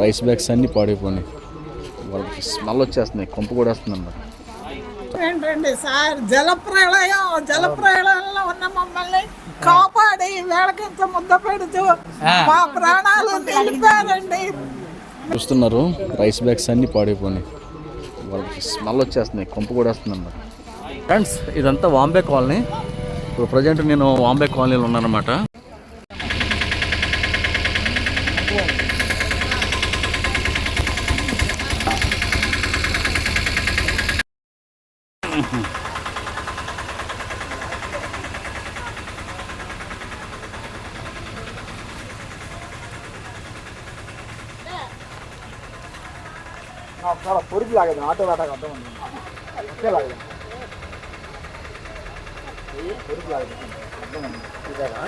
Rice bags అన్నీ పాడైపోయినాయి. వాళ్ళకి స్మెల్ వచ్చేస్తున్నాయి కొంప కూడా వస్తుందన్నమాట ఏంటండి సార్. జలప్రళయం జలప్రళయంలో ఉన్న మమ్మల్ని కాపాడి వేళకింత ముద్ద పెడుతూ మా ప్రాణాలు నిలిపారండి చూస్తున్నారు రైస్ బ్యాగ్స్ అన్నీ పాడైపోయినాయి. వాళ్ళకి స్మెల్ వచ్చేస్తున్నాయి కొంప కూడా వస్తుందన్నమాట ఫ్రెండ్స్ ఇదంతా వాంబే కాలనీ. ఇప్పుడు ప్రజెంట్ నేను వాంబే కాలనీలో ఉన్నానన్నమాట పొరుగు లాగదు ఆటో ఆటో అర్థం ఉంది ఒకే లాగదు పొరుగు లాగదు అర్థం ఉంది ఇదేగా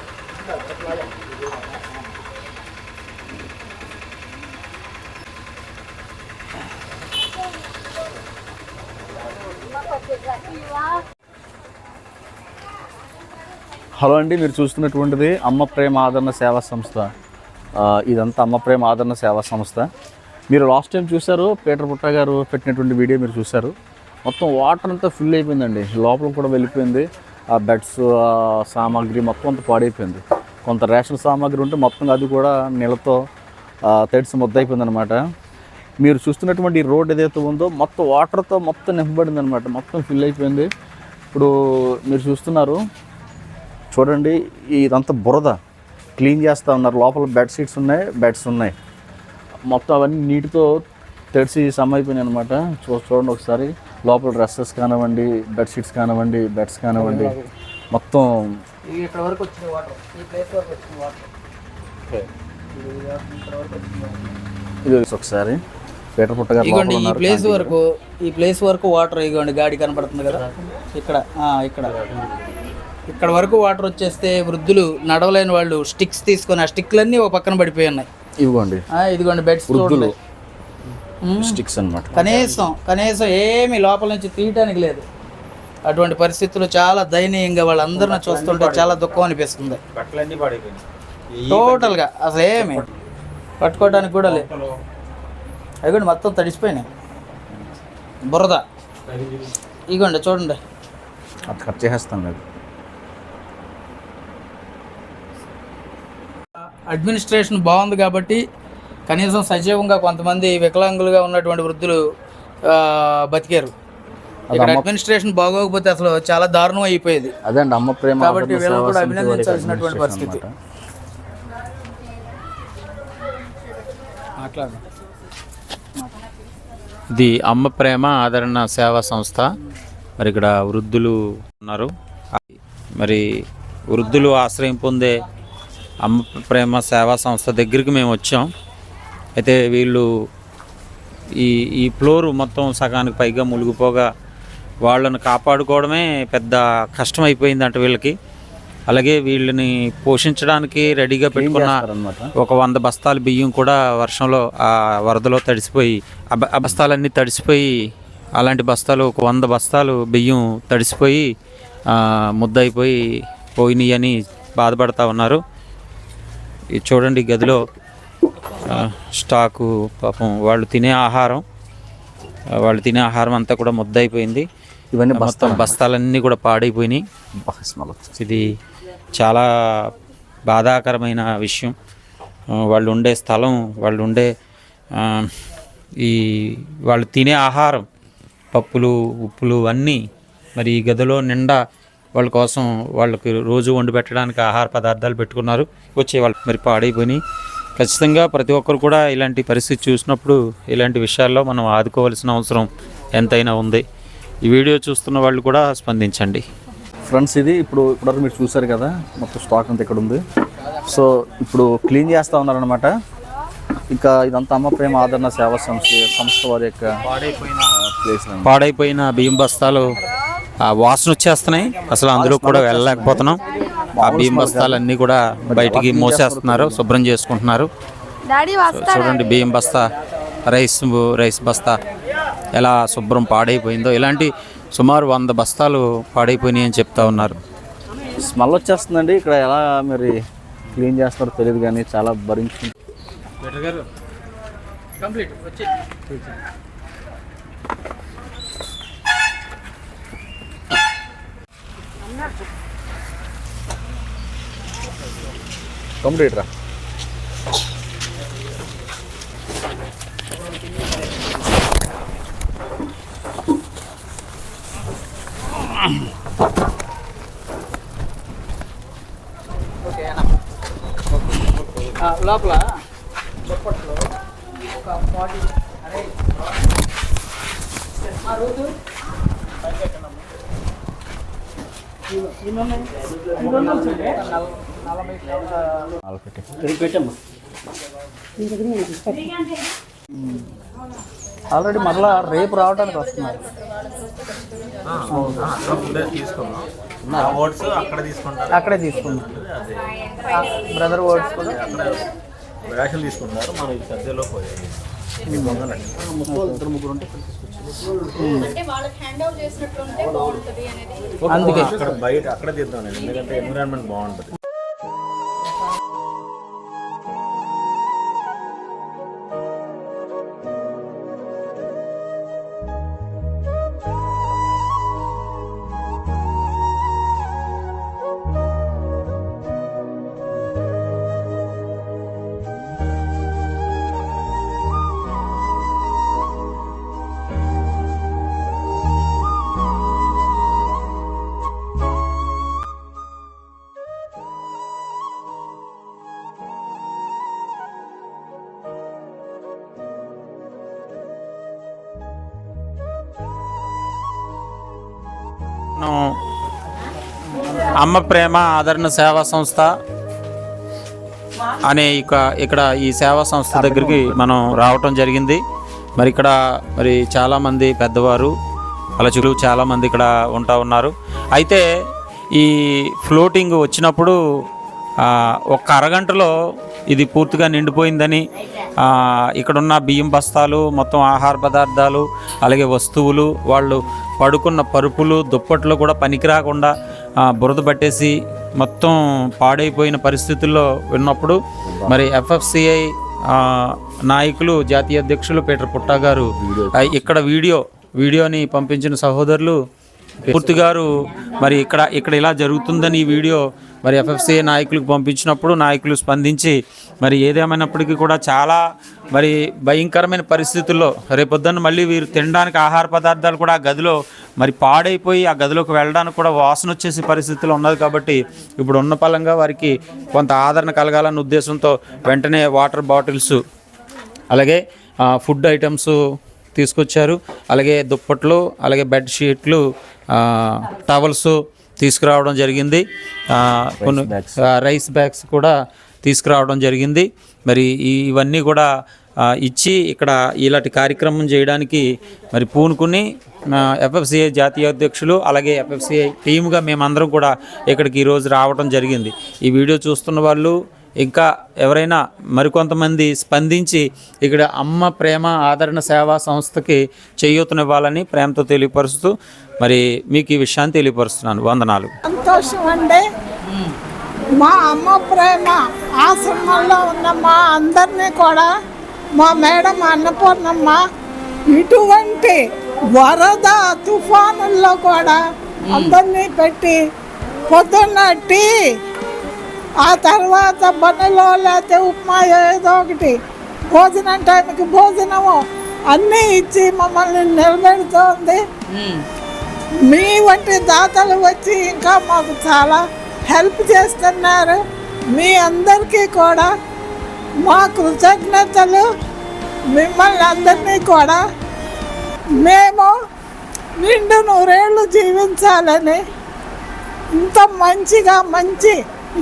హలో అండి మీరు చూస్తున్నటువంటిది అమ్మ ప్రేమ ఆదరణ సేవా సంస్థ. ఇదంతా అమ్మ ప్రేమ ఆదరణ సేవా సంస్థ. మీరు లాస్ట్ టైం చూశారు పీటర్ పుట్ట గారు పెట్టినటువంటి వీడియో మీరు చూశారు. మొత్తం వాటర్ అంతా ఫిల్ అయిపోయిందండి. లోపల కూడా వెళ్ళిపోయింది. ఆ బెడ్స్ సామాగ్రి మొత్తం అంతా పాడైపోయింది. కొంత రేషన్ సామాగ్రి ఉంటే మొత్తం అది కూడా నీళ్ళతో తడిసి ముద్ద అయిపోయిందనమాట మీరు చూస్తున్నటువంటి రోడ్ ఏదైతే ఉందో మొత్తం వాటర్తో మొత్తం నింపబడింది అనమాట మొత్తం ఫిల్ అయిపోయింది. ఇప్పుడు మీరు చూస్తున్నారు చూడండి ఇదంతా బురద. క్లీన్ చేస్తూ ఉన్నారు. లోపల బెడ్ షీట్స్ ఉన్నాయి బెడ్స్ ఉన్నాయి. మొత్తం అవన్నీ నీటితో తడిసి సమ్ అయిపోయినాయి అనమాట చూ చూడండి ఒకసారి. లోపల డ్రెస్సెస్ కానివ్వండి బెడ్ షీట్స్ కానివ్వండి బెడ్స్ కానివ్వండి. మొత్తం ఇక్కడ వరకు వచ్చిన వాటర్. ఈ ప్లేస్ వరకు వచ్చిన వాటర్. వాటర్. ఇది ఒకసారి. పీటర్ పుట్ట గారు ఇగోండి ఈ. ప్లేస్ వరకు ఈ ప్లేస్ వరకు వాటర్ ఇగోండి గాడి కనపడుతుంది కదా? ఇక్కడ ఆ, ఇక్కడ. ఇక్కడ వరకు వాటర్ వచ్చేస్తే వృద్ధులు నడవలేని వాళ్ళు స్టిక్స్ తీసుకొని ఆ స్టిక్లన్నీ ఒక పక్కన పడిపోయి ఉన్నాయి. ఇవ్వండి. ఆ, ఇదిగోండి బెడ్స్ వృద్ధులు. స్టిక్స్ అన్నమాట. కనీసం కనీసం ఏమీ లోపల నుంచి తీయటానికి లేదు. అటువంటి పరిస్థితులు చాలా దయనీయంగా వాళ్ళందరిని చూస్తుంటే చాలా దుఃఖం అనిపిస్తుంది. టోటల్గా అసలు ఏమి పట్టుకోవడానికి కూడా లేదు అదిగోండి మొత్తం తడిసిపోయినాయి. బురద. ఇగోండి చూడండి. అది కట్ చేసేస్తాను లేదు అడ్మినిస్ట్రేషన్ బాగుంది కాబట్టి కనీసం సజీవంగా కొంతమంది వికలాంగులుగా ఉన్నటువంటి వృద్ధులు బతికారు. ఇక్కడ అడ్మినిస్ట్రేషన్ బాగోకపోతే అసలు చాలా దారుణం అయిపోయేది. అదే అండి అమ్మ ప్రేమ కాబట్టి వీళ్ళని కూడా అభినందించాల్సినటువంటి పరిస్థితి. మాట్లాడు. ఇది అమ్మ ప్రేమ ఆదరణ సేవా సంస్థ. మరి ఇక్కడ వృద్ధులు ఉన్నారు. మరి వృద్ధులు ఆశ్రయం పొందే అమ్మ ప్రేమ సేవా సంస్థ దగ్గరికి మేము వచ్చాం. అయితే వీళ్ళు ఈ ఈ ఫ్లోర్ మొత్తం సగానికి పైగా మునిగిపోగా వాళ్ళను కాపాడుకోవడమే పెద్ద కష్టం అయిపోయిందంట వీళ్ళకి. అలాగే వీళ్ళని పోషించడానికి రెడీగా పెట్టుకున్న. ఒక వంద బస్తాల బియ్యం కూడా వర్షంలో ఆ వరదలో తడిసిపోయి ఆ బస్తాలన్నీ తడిసిపోయి అలాంటి బస్తాలు ఒక వంద బస్తాలు బియ్యం తడిసిపోయి ముద్దయిపోయి పోయినాయి అని బాధపడతా ఉన్నారు. ఇది చూడండి గదిలో స్టాకు పాపం వాళ్ళు తినే ఆహారం వాళ్ళు తినే ఆహారం అంతా కూడా ముద్దయిపోయింది. ఇవన్నీ మొత్తం బస్తాలన్నీ కూడా పాడైపోయినాయి. ఇది చాలా బాధాకరమైన విషయం. వాళ్ళు ఉండే స్థలం వాళ్ళు ఉండే ఈ వాళ్ళు తినే ఆహారం పప్పులు ఉప్పులు అన్నీ మరి ఈ గదిలో నిండా వాళ్ళ కోసం వాళ్ళకి రోజు వండి పెట్టడానికి ఆహార పదార్థాలు పెట్టుకున్నారు. వచ్చే వాళ్ళు మరి పాడైపోయినాయి. ఖచ్చితంగా ప్రతి ఒక్కరు కూడా ఇలాంటి పరిస్థితి చూసినప్పుడు ఇలాంటి విషయాల్లో మనం ఆదుకోవాల్సిన అవసరం ఎంతైనా ఉంది. ఈ వీడియో చూస్తున్న వాళ్ళు కూడా స్పందించండి. ఫ్రెండ్స్ ఇది. ఇప్పుడు ఇప్పటివరకు మీరు చూసారు కదా మొత్తం స్టాక్ అంతా ఇక్కడ ఉంది. సో ఇప్పుడు క్లీన్ చేస్తూ ఉన్నారనమాట ఇంకా ఇదంతా అమ్మ ప్రేమ ఆదరణ సేవా సంస్థ సంస్థ వారి యొక్క ప్లేస్ పాడైపోయిన బియ్యం బస్తాలు ఆ వాసన వచ్చేస్తున్నాయి. అసలు అందులో కూడా వెళ్ళలేకపోతున్నాం. ఆ బియ్యం బస్తాలు అన్నీ కూడా బయటికి మోసేస్తున్నారు శుభ్రం చేసుకుంటున్నారు. చూడండి బియ్యం బస్తా రైస్ రైస్ బస్తా ఎలా శుభ్రం పాడైపోయిందో. ఇలాంటి సుమారు వంద బస్తాలు పాడైపోయినాయి అని చెప్తా ఉన్నారు. స్మెల్ వచ్చేస్తుందండి. ఇక్కడ ఎలా మరి క్లీన్ చేస్తారో తెలియదు కానీ చాలా భరించు కంప్లీట్ వచ్చి. కంప్లీట్ రా లోపల దుప్పట్లో ఒక ఫార్టీ అరే రోజు ఆల్రెడీ మరలా రేపు రావడానికి వస్తున్నారు. ఓట్స్ అక్కడ తీసుకుంటారు అక్కడే తీసుకున్నాం. బ్రదర్ వర్డ్స్ కూడా రేషన్ తీసుకుంటారు మనం ఈ సద్యలో పోయాయి అందుకే. అక్కడ బయట అక్కడ తీద్దాం ఎందుకంటే ఎన్విరాన్మెంట్ బాగుంటుంది. అమ్మ ప్రేమ ఆదరణ సేవా సంస్థ అనే ఇక ఇక్కడ ఈ సేవా సంస్థ దగ్గరికి మనం రావటం జరిగింది. మరి ఇక్కడ మరి చాలామంది పెద్దవారు అలచులు చాలామంది ఇక్కడ ఉంటా ఉన్నారు. అయితే ఈ ఫ్లోటింగ్ వచ్చినప్పుడు ఒక ఒక్క అరగంటలో ఇది పూర్తిగా నిండిపోయిందని ఇక్కడున్న బియ్యం బస్తాలు మొత్తం ఆహార పదార్థాలు అలాగే వస్తువులు వాళ్ళు పడుకున్న పరుపులు దుప్పట్లు కూడా పనికి రాకుండా బురద పట్టేసి మొత్తం పాడైపోయిన పరిస్థితుల్లో ఉన్నప్పుడు మరి ఎఫ్ఎఫ్సిఐ నాయకులు జాతీయ అధ్యక్షులు పీటర్ పుట్టా గారు ఇక్కడ వీడియో వీడియోని పంపించిన సహోదరులు పూర్తి గారు మరి ఇక్కడ ఇక్కడ ఇలా జరుగుతుందని ఈ వీడియో మరి ఎఫ్ఎఫ్సిఏ నాయకులకు పంపించినప్పుడు నాయకులు స్పందించి మరి ఏదేమైనప్పటికీ కూడా చాలా మరి భయంకరమైన పరిస్థితుల్లో రేపొద్దున్న మళ్ళీ వీరు తినడానికి ఆహార పదార్థాలు కూడా ఆ గదిలో మరి పాడైపోయి ఆ గదిలోకి వెళ్ళడానికి కూడా వాసన వచ్చేసి పరిస్థితులు ఉన్నది కాబట్టి ఇప్పుడు ఉన్న పలంగా వారికి కొంత ఆదరణ కలగాలన్న ఉద్దేశంతో వెంటనే వాటర్ బాటిల్స్ అలాగే ఫుడ్ ఐటమ్స్ తీసుకొచ్చారు. అలాగే దుప్పట్లు అలాగే బెడ్షీట్లు టవల్స్ తీసుకురావడం జరిగింది. కొన్ని రైస్ బ్యాగ్స్ కూడా తీసుకురావడం జరిగింది. మరి ఇవన్నీ కూడా ఇచ్చి ఇక్కడ ఇలాంటి కార్యక్రమం చేయడానికి మరి పూనుకుని ఎఫ్ఎఫ్సిఐ జాతీయ అధ్యక్షులు అలాగే ఎఫ్ఎఫ్సిఐ టీముగా మేమందరం కూడా ఇక్కడికి ఈరోజు రావడం జరిగింది. ఈ వీడియో చూస్తున్న వాళ్ళు ఇంకా ఎవరైనా మరికొంతమంది స్పందించి ఇక్కడ అమ్మ ప్రేమ ఆదరణ సేవా సంస్థకి చేయూతనివ్వాలని ప్రేమతో తెలియపరుస్తూ మరి మీకు ఈ విషయాన్ని తెలియపరుస్తున్నాను. వందనాలు. సంతోషం అండి మా అమ్మ ప్రేమ ఆశ్రమంలో ఉన్న మా అందరినీ కూడా మా మేడం అన్నపూర్ణమ్మ ఇటువంటి వరద తుఫానుల్లో కూడా అందరినీ పెట్టి పొద్దున్న టీ ఆ తర్వాత బండిలో లేకపోతే ఉప్మా ఏదో ఒకటి భోజనం టైంకి భోజనము అన్నీ ఇచ్చి మమ్మల్ని నిలబెడుతోంది. మీ వంటి దాతలు వచ్చి ఇంకా మాకు చాలా హెల్ప్ చేస్తున్నారు. మీ అందరికీ కూడా మా కృతజ్ఞతలు. మిమ్మల్ని అందరినీ కూడా మేము నిండు నూరేళ్ళు జీవించాలని ఇంత మంచిగా మంచి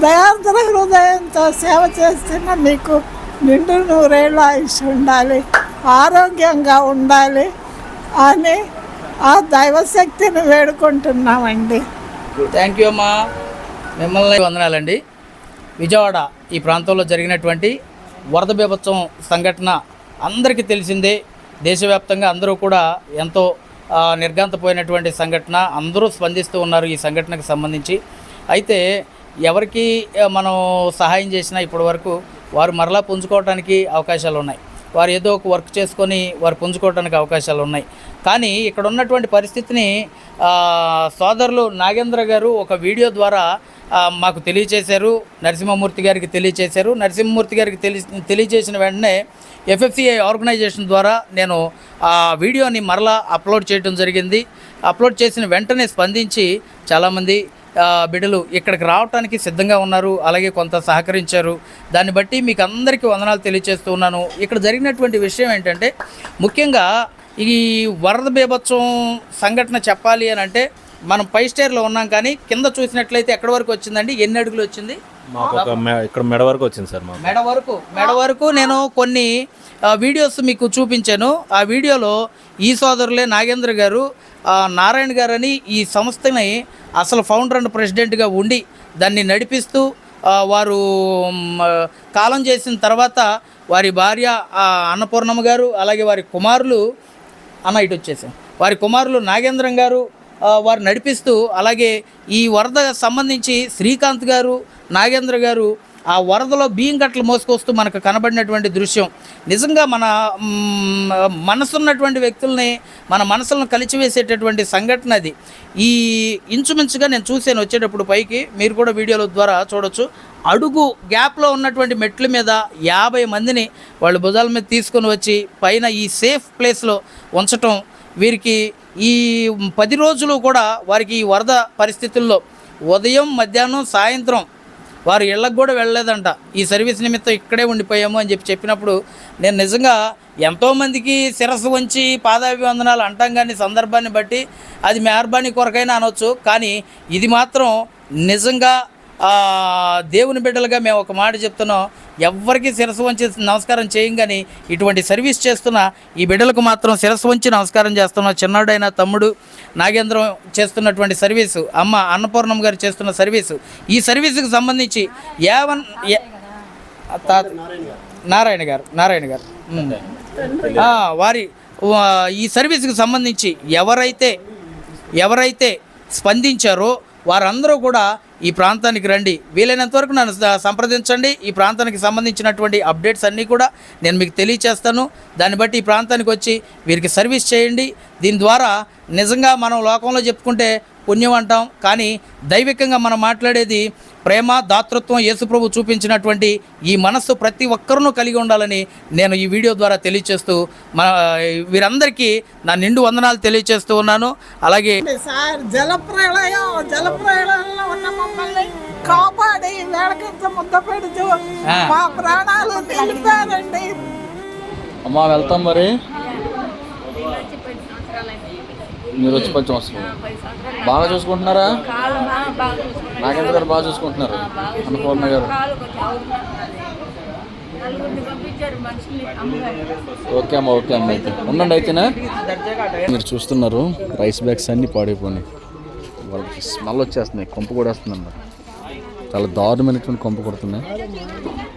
దయార్ద్ర హృదయంతో సేవ చేస్తున్న మీకు నిండు నూరేళ్ళు ఆయుష్ ఉండాలి ఆరోగ్యంగా ఉండాలి అని ఆ దైవశక్తిని వేడుకుంటున్నామండి. థ్యాంక్ యూ అమ్మా. మిమ్మల్ని వందనాలండి. విజయవాడ ఈ ప్రాంతంలో జరిగినటువంటి వరద బీభత్సం సంఘటన అందరికీ తెలిసిందే. దేశవ్యాప్తంగా అందరూ కూడా ఎంతో నిర్గాంతపోయినటువంటి సంఘటన అందరూ స్పందిస్తూ ఉన్నారు ఈ సంఘటనకు సంబంధించి. అయితే ఎవరికి మనం సహాయం చేసినా ఇప్పటి వరకు వారు మరలా పుంజుకోవడానికి అవకాశాలు ఉన్నాయి వారు ఏదో ఒక వర్క్ చేసుకొని వారు పుంజుకోవడానికి అవకాశాలు ఉన్నాయి. కానీ ఇక్కడ ఉన్నటువంటి పరిస్థితిని సోదరులు నాగేంద్ర గారు ఒక వీడియో ద్వారా మాకు తెలియచేశారు. నరసింహమూర్తి గారికి తెలియచేశారు. నరసింహమూర్తి గారికి తెలి తెలియజేసిన వెంటనే ఎఫ్ఎఫ్సిఐ ఆర్గనైజేషన్ ద్వారా నేను ఆ వీడియోని మరలా అప్లోడ్ చేయడం జరిగింది. అప్లోడ్ చేసిన వెంటనే స్పందించి చాలామంది బిడ్డలు ఇక్కడికి రావడానికి సిద్ధంగా ఉన్నారు అలాగే కొంత సహకరించారు. దాన్ని బట్టి మీకు అందరికీ వందనాలు తెలియజేస్తూ ఉన్నాను. ఇక్కడ జరిగినటువంటి విషయం ఏంటంటే ముఖ్యంగా ఈ వరద బీభత్సం సంఘటన చెప్పాలి అని అంటే మనం పై స్టేర్లో ఉన్నాం కానీ కింద చూసినట్లయితే ఎక్కడి వరకు వచ్చిందండి? ఎన్ని అడుగులు వచ్చింది? ఇక్కడ మెడ వరకు వచ్చింది సార్ మెడ వరకు మెడ వరకు నేను కొన్ని వీడియోస్ మీకు చూపించాను. ఆ వీడియోలో ఈ సోదరులే నాగేంద్ర గారు నారాయణ గారని ఈ సంస్థని అసలు ఫౌండర్ అండ్ ప్రెసిడెంట్గా ఉండి దాన్ని నడిపిస్తూ వారు కాలం చేసిన తర్వాత వారి భార్య అన్నపూర్ణమ్మ గారు అలాగే వారి కుమారులు అన్న ఇటు వచ్చేసాం. వారి కుమారులు నాగేంద్రం గారు వారు నడిపిస్తూ అలాగే ఈ వరద సంబంధించి శ్రీకాంత్ గారు నాగేంద్ర గారు ఆ వరదలో బియ్యం కట్టలు మోసుకొస్తూ మనకు కనబడినటువంటి దృశ్యం. నిజంగా మన మనసున్నటువంటి వ్యక్తుల్ని మన మనసులను కలిచివేసేటటువంటి సంఘటన అది. ఈ ఇంచుమించుగా నేను చూశాను వచ్చేటప్పుడు పైకి మీరు కూడా వీడియోల ద్వారా చూడొచ్చు. అడుగు గ్యాప్లో ఉన్నటువంటి మెట్ల మీద యాభై మందిని వాళ్ళు భుజాల మీద తీసుకొని వచ్చి పైన ఈ సేఫ్ ప్లేస్లో ఉంచటం వీరికి ఈ పది రోజులు కూడా వారికి ఈ వరద పరిస్థితుల్లో ఉదయం మధ్యాహ్నం సాయంత్రం వారు ఇళ్ళకు కూడా వెళ్ళలేదంట. ఈ సర్వీస్ నిమిత్తం ఇక్కడే ఉండిపోయాము అని చెప్పి చెప్పినప్పుడు నేను నిజంగా ఎంతోమందికి శిరస్సు వంచి పాదాభివందనాలు అంటాం కానీ సందర్భాన్ని బట్టి అది మెహర్బానీ కొరకైనా అనొచ్చు. కానీ ఇది మాత్రం నిజంగా దేవుని బిడ్డలుగా మేము ఒక మాట చెప్తున్నాం. ఎవ్వరికి శిరస్సు వంచి నమస్కారం చేయం కానీ ఇటువంటి సర్వీస్ చేస్తున్న ఈ బిడ్డలకు మాత్రం శిరస్సు వంచి నమస్కారం చేస్తున్నాం చిన్నాడైన తమ్ముడు నాగేంద్రం చేస్తున్నటువంటి సర్వీసు అమ్మ అన్నపూర్ణం గారు చేస్తున్న సర్వీసు ఈ సర్వీసుకు సంబంధించి ఏవన్ నారాయణ గారు నారాయణ గారు. వారి ఈ సర్వీస్కి సంబంధించి ఎవరైతే ఎవరైతే స్పందించారో వారందరూ కూడా ఈ ప్రాంతానికి రండి. వీలైనంత వరకు నన్ను సంప్రదించండి. ఈ ప్రాంతానికి సంబంధించినటువంటి అప్డేట్స్ అన్నీ కూడా నేను మీకు తెలియచేస్తాను. దాన్ని బట్టి ఈ ప్రాంతానికి వచ్చి వీరికి సర్వీస్ చేయండి. దీని ద్వారా నిజంగా మనం లోకంలో చెప్పుకుంటే పుణ్యం అంటాం. కానీ దైవికంగా మనం మాట్లాడేది ప్రేమ దాతృత్వం యేసుప్రభు చూపించినటువంటి ఈ మనస్సు ప్రతి ఒక్కరూ కలిగి ఉండాలని నేను ఈ వీడియో ద్వారా తెలియచేస్తూ మన వీరందరికీ నా నిండు వందనాలు తెలియచేస్తూ ఉన్నాను. అలాగే సార్ జలప్రళయం జలప్రళయంలో ఉన్న మమ్మల్ని కాపాడి వేళకింత ముద్ద పెడుతూ ఆ. మా ప్రాణాలు నిలిపారండి అమ్మా వెళ్తాం మరి. మీరు వచ్చి కొంచెం వస్తుంది బాగా చూసుకుంటున్నారా? నాగేంద్ర గారు బాగా చూసుకుంటున్నారు. అన్నపూర్ణ గారు. ఓకే అమ్మ ఓకే అమ్మ అయితే. ఉండండి అయితేనా? మీరు చూస్తున్నారు రైస్ బ్యాగ్స్ అన్నీ పాడైపోయినాయి. వాళ్ళకి స్మెల్ వచ్చేస్తున్నాయి కొంపు కూడా వస్తుందన్న చాలా దారుణమైనటువంటి కొంపు కొడుతున్నాయి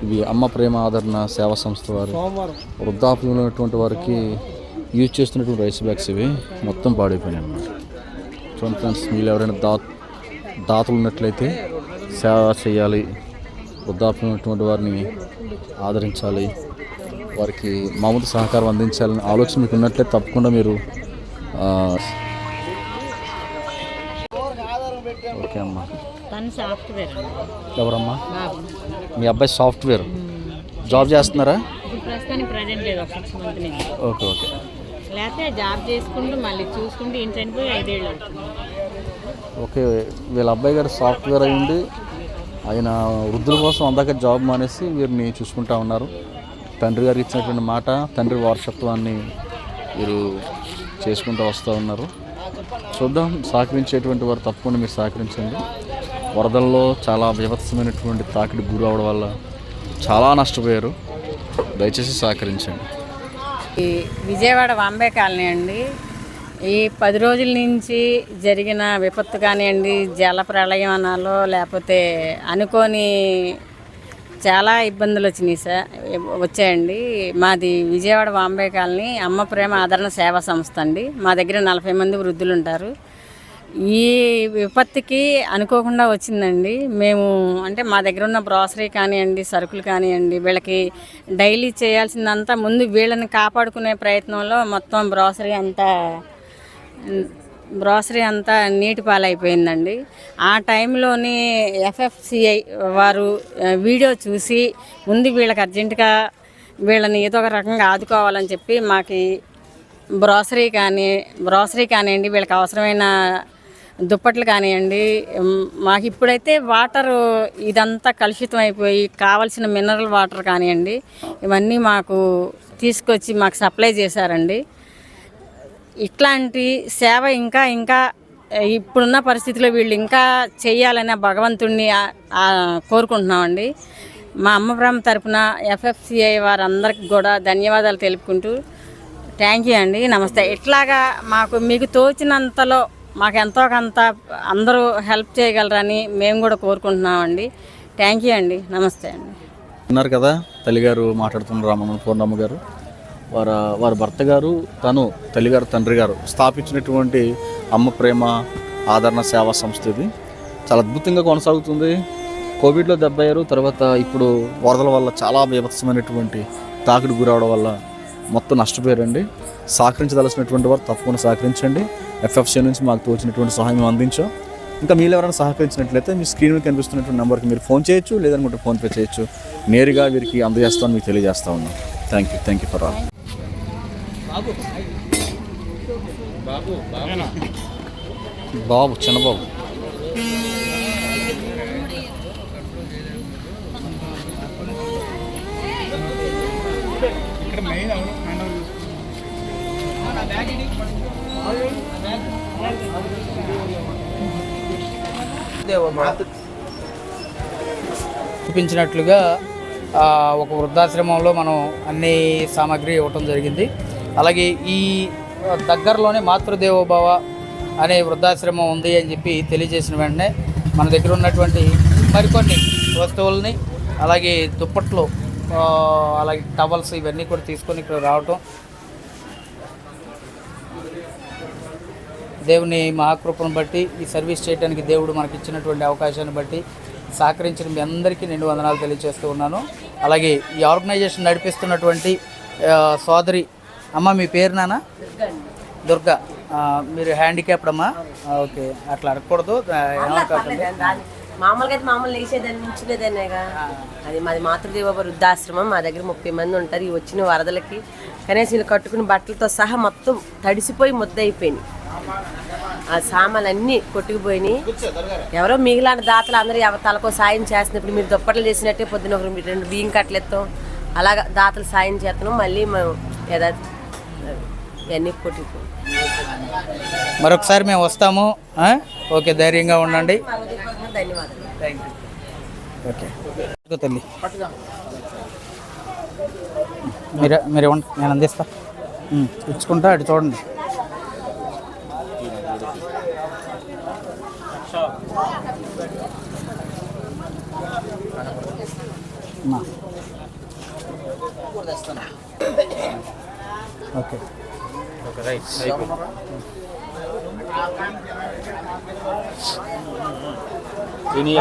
ఇవి అమ్మ ప్రేమ ఆదరణ సేవా సంస్థ వారు వృద్ధాప్యంలో ఉన్నటువంటి వారికి యూజ్ చేస్తున్నటువంటి రైస్ బ్యాగ్స్ ఇవి. మొత్తం పాడైపోయినాయి అన్నమాట చూడండి ఫ్రెండ్స్ మీరు ఎవరైనా దా దాతలు ఉన్నట్లయితే సేవ చేయాలి. వృద్ధాప్యం ఉన్నటువంటి వారిని ఆదరించాలి. వారికి మామూలు సహకారం అందించాలని ఆలోచన మీకు ఉన్నట్లయితే తప్పకుండా మీరు ఓకే అమ్మా. ఎవరమ్మా? మీ అబ్బాయి సాఫ్ట్వేర్. జాబ్ చేస్తున్నారా? Okay okay. లేకపోతే జాబ్ చేసుకుంటూ మళ్ళీ చూసుకుంటూ ఇంటి చనిపోయి ఐదేళ్ళు ఓకే వీళ్ళ అబ్బాయి గారు సాఫ్ట్వేర్ అయ్యింది ఆయన వృద్ధుల కోసం అందాక జాబ్ మానేసి వీరిని చూసుకుంటా ఉన్నారు. తండ్రి గారికి ఇచ్చినటువంటి మాట తండ్రి వారసత్వాన్ని వీరు చేసుకుంటూ వస్తూ ఉన్నారు. చూద్దాం సహకరించేటువంటి వారు తప్పకుండా మీరు సహకరించండి. వరదల్లో చాలా విభత్సమైనటువంటి తాకిడి గురవడం వల్ల చాలా నష్టపోయారు. దయచేసి సహకరించండి. ఈ విజయవాడ వాంబే కాలనీ అండి. ఈ పది రోజుల నుంచి జరిగిన విపత్తు కానివ్వండి జల ప్రళయం అనాలో లేకపోతే అనుకోని చాలా ఇబ్బందులు వచ్చినాయి సార్ వచ్చాయండి. మాది విజయవాడ వాంబే కాలనీ అమ్మ ప్రేమ ఆదరణ సేవా సంస్థ అండి. మా దగ్గర నలభై మంది వృద్ధులు ఉంటారు. ఈ విపత్తుకి అనుకోకుండా వచ్చిందండి. మేము అంటే మా దగ్గర ఉన్న బ్రాసరీ కానివ్వండి సరుకులు కానివ్వండి వీళ్ళకి డైలీ చేయాల్సిందంతా ముందు వీళ్ళని కాపాడుకునే ప్రయత్నంలో మొత్తం బ్రాసరీ అంతా గ్రాసరీ అంతా నీటి పాలైపోయిందండి. ఆ టైంలోని ఎఫ్ఎఫ్సిఐ వారు వీడియో చూసి ముందు వీళ్ళకి అర్జెంటుగా వీళ్ళని ఏదో ఒక రకంగా ఆదుకోవాలని చెప్పి మాకు గ్రాసరీ కానీ గ్రాసరీ కానివ్వండి వీళ్ళకి అవసరమైన దుప్పట్లు కానివ్వండి మాకు ఇప్పుడైతే వాటర్ ఇదంతా కలుషితం అయిపోయి కావలసిన మినరల్ వాటర్ కానివ్వండి ఇవన్నీ మాకు తీసుకొచ్చి మాకు సప్లై చేశారండి. ఇట్లాంటి సేవ ఇంకా ఇంకా ఇప్పుడున్న పరిస్థితిలో వీళ్ళు ఇంకా చేయాలని భగవంతుణ్ణి కోరుకుంటున్నామండి. మా అమ్మ బ్రహ్మ తరపున ఎఫ్ఎఫ్సిఐ వారందరికి కూడా ధన్యవాదాలు తెలుపుకుంటూ థ్యాంక్ యూ అండి. నమస్తే. ఇట్లాగా మాకు మీకు తోచినంతలో మాకు ఎంతో కొంత అందరూ హెల్ప్ చేయగలరని మేము కూడా కోరుకుంటున్నామండి. థ్యాంక్ యూ అండి. నమస్తే అండి. ఉన్నారు కదా తల్లిగారు మాట్లాడుతున్నారు రామన్న పూర్ణమ్మ గారు వారి వారి భర్త గారు తను తల్లిగారు తండ్రి గారు స్థాపించినటువంటి అమ్మ ప్రేమ ఆదరణ సేవా సంస్థ ఇది. చాలా అద్భుతంగా కొనసాగుతుంది. కోవిడ్లో దెబ్బయ్యారు. తర్వాత ఇప్పుడు వరదల వల్ల చాలా బీభత్సమైనటువంటి తాకిడి గురవడం వల్ల మొత్తం నష్టపోయారండి. సహకరించదలసినటువంటి వారు తప్పకుండా సహకరించండి. ఎఫ్ఎఫ్సీ నుంచి మాకు తోచినటువంటి సహాయం అందించాం. ఇంకా మీరు ఎవరైనా సహకరించినట్లయితే మీ స్క్రీన్ మీద కనిపిస్తున్నటువంటి నెంబర్కి మీరు ఫోన్ చేయొచ్చు లేదనుకుంటే ఫోన్పే చేయొచ్చు. నేరుగా వీరికి అందజేస్తామని మీకు తెలియజేస్తా ఉన్నాం. Thank you. Thank you for all. బాబు. చిన్నబాబు చూపించినట్లుగా ఆ, ఒక వృద్ధాశ్రమంలో మనం అన్ని సామాగ్రి ఇవ్వటం జరిగింది. అలాగే ఈ దగ్గరలోనే మాతృదేవోభవ అనే వృద్ధాశ్రమం ఉంది అని చెప్పి తెలియజేసిన వెంటనే మన దగ్గర ఉన్నటువంటి మరికొన్ని వస్తువుల్ని అలాగే దుప్పట్లు అలాగే టవల్స్ ఇవన్నీ కూడా తీసుకొని ఇక్కడ రావటం దేవుని మహాకృపను బట్టి ఈ సర్వీస్ చేయడానికి దేవుడు మనకి ఇచ్చినటువంటి అవకాశాన్ని బట్టి సహకరించిన మీ అందరికీ నిండు వందనాలు తెలియజేస్తూ ఉన్నాను. అలాగే ఈ ఆర్గనైజేషన్ నడిపిస్తున్నటువంటి సోదరి అమ్మ మీ పేరు నానా దుర్గా మీరు హ్యాండిక్యాప్డ్ అమ్మా ఓకే. అట్లా అడగకూడదు. మామూలుగా అయితే మామూలు లేచేదాన్ని నుంచునేదాన్నేగా అది మాది మాతృదేవ వృద్ధాశ్రమం. మా దగ్గర ముప్పై మంది ఉంటారు. ఈ వచ్చిన వరదలకి కనీసం వీళ్ళు కట్టుకున్న బట్టలతో సహా మొత్తం తడిసిపోయి ముద్ద అయిపోయినాయి ఆ సామాన్లన్నీ కొట్టుకుపోయినాయి. ఎవరో మిగిలిన దాతలు అందరూ ఎవ తలకో సాయం చేస్తున్నప్పుడు మీరు దుప్పట్లు చేసినట్టే పొద్దున ఒక రెండు బియ్యం కట్టలెత్తాం. అలాగా దాతలు సాయం చేస్తున్నాం. మళ్ళీ మేము యథా ఇవన్నీ మరొకసారి మేము వస్తాము. ఓకే ధైర్యంగా ఉండండి. ధన్యవాదాలు ఓకే తల్లి. మీరు మీరు ఇవ్వండి నేను అందిస్తా. ఇచ్చుకుంటా అటు చూడండి. ఓకే.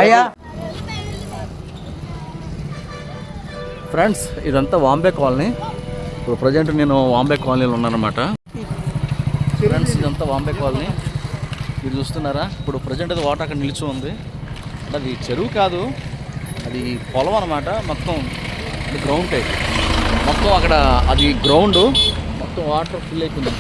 అయ్యా. ఫ్రెండ్స్ ఇదంతా వాంబే కాలనీ. ఇప్పుడు ప్రజెంట్ నేను వాంబే కాలనీలో ఉన్నానన్నమాట. ఫ్రెండ్స్ ఇదంతా వాంబే కాలనీ. మీరు చూస్తున్నారా? ఇప్పుడు ప్రజెంట్ అది వాటర్ అక్కడ నిలిచి ఉంది. అంటే అది చెరువు కాదు అది పొలం అనమాట మొత్తం అది గ్రౌండ్ టైప్ మొత్తం అక్కడ అది గ్రౌండ్ మొత్తం వాటర్ ఫిల్ అయిపోయింది.